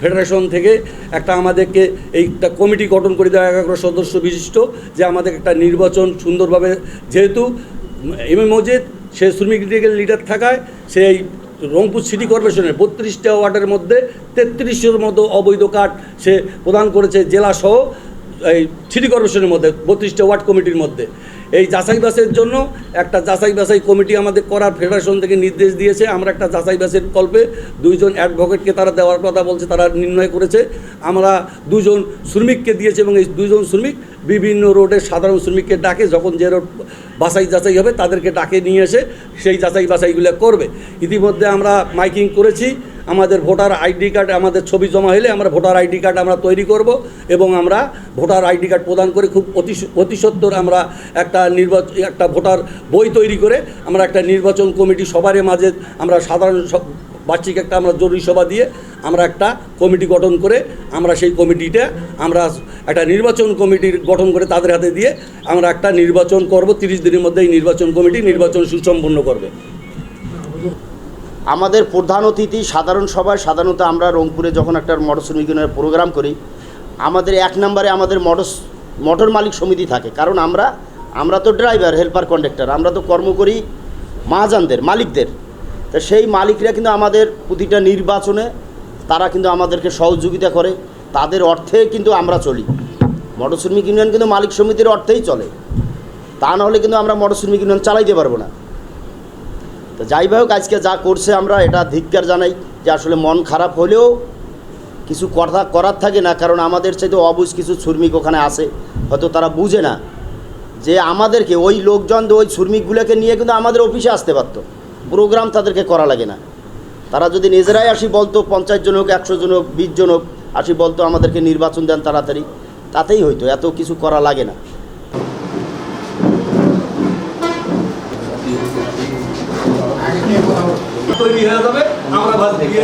Federation থেকে একটা আমাদেরকে এইটা কমিটি গঠন করে দেওয়া এগারো সদস্য বিশিষ্ট, যে আমাদের একটা নির্বাচন সুন্দরভাবে, যেহেতু এম এ মজিদ, সে শ্রমিক লীগের লিডার থাকায়, সে এই রংপুর সিটি কর্পোরেশনের বত্রিশটা ওয়ার্ডের মধ্যে তেত্রিশের মতো অবৈধ কার্ড সে প্রদান করেছে জেলাসহ। এই সিটি কর্পোরেশনের মধ্যে, বত্রিশটা ওয়ার্ড কমিটির মধ্যে। এই যাচাই বাসের জন্য একটা যাচাই বাছাই কমিটি আমাদের করার ফেডারেশন থেকে নির্দেশ দিয়েছে। আমরা একটা যাচাই বাসের কল্পে দুইজন অ্যাডভোকেটকে তারা দেওয়ার কথা বলছে, তারা নির্ণয় করেছে। আমরা দুজন শ্রমিককে দিয়েছে এবং এই দুজন শ্রমিক বিভিন্ন রোডে সাধারণ শ্রমিককে ডাকে, যখন যে রোড বাছাই যাচাই হবে তাদেরকে ডাকে নিয়ে এসে সেই যাচাই বাছাইগুলো করবে। ইতিমধ্যে আমরা মাইকিং করেছি। আমাদের ভোটার আইডি কার্ড, আমাদের ছবি জমা হলে আমরা ভোটার আইডি কার্ড আমরা তৈরি করব এবং আমরা ভোটার আইডি কার্ড প্রদান করে খুব অতি অতি সত্বর আমরা একটা নির্বাচন একটা ভোটার বই তৈরি করে আমরা একটা নির্বাচন কমিটি সবারই মাঝে আমরা সাধারণ বার্ষিক একটা আমরা জরুরি সভা দিয়ে আমরা একটা কমিটি গঠন করে আমরা সেই কমিটিটা আমরা একটা নির্বাচন কমিটির গঠন করে তাদের হাতে দিয়ে আমরা একটা নির্বাচন করব। তিরিশ দিনের মধ্যে এই নির্বাচন কমিটি নির্বাচন সুসম্পন্ন করবে। আমাদের প্রধান অতিথি সাধারণ সভায় সাধারণত আমরা রংপুরে যখন একটা মোটর শ্রমিক ইউনিয়নের প্রোগ্রাম করি, আমাদের এক নম্বরে আমাদের মোটর মটর মালিক সমিতি থাকে। কারণ আমরা আমরা তো ড্রাইভার হেল্পার কন্ডাক্টর আমরা তো কর্ম করি মহাজানদের, মালিকদের। তা সেই মালিকরা কিন্তু আমাদের প্রতিটা নির্বাচনে তারা কিন্তু আমাদেরকে সহযোগিতা করে। তাদের অর্থে কিন্তু আমরা চলি। মোটর শ্রমিক ইউনিয়ন কিন্তু মালিক সমিতির অর্থেই চলে। তা নাহলে কিন্তু আমরা মোটর শ্রমিক ইউনিয়ন চালাইতে পারব না। তো যাই হোক, আজকে যা করছে আমরা, এটা ধিক্কার জানাই যে আসলে মন খারাপ হলেও কিছু কথা করার থাকে না, কারণ আমাদের চাইতে অবুঝ কিছু শ্রমিক ওখানে আসে হয়তো তারা বুঝে না যে আমাদেরকে, ওই লোকজন ওই শ্রমিকগুলোকে নিয়ে কিন্তু আমাদের অফিসে আসতে পারতো। প্রোগ্রাম তাদেরকে করা লাগে না। তারা যদি নিজেরাই আসি বলতো, পঞ্চাশ জন হোক, একশো জন হোক, বিশ জন হোক, আসি বলতো, আমাদেরকে নির্বাচন দেন তাড়াতাড়ি। তাতেই হইতো, এত কিছু করা লাগে না। তৈরি হয়ে যাবে আমরা বাস দিয়ে।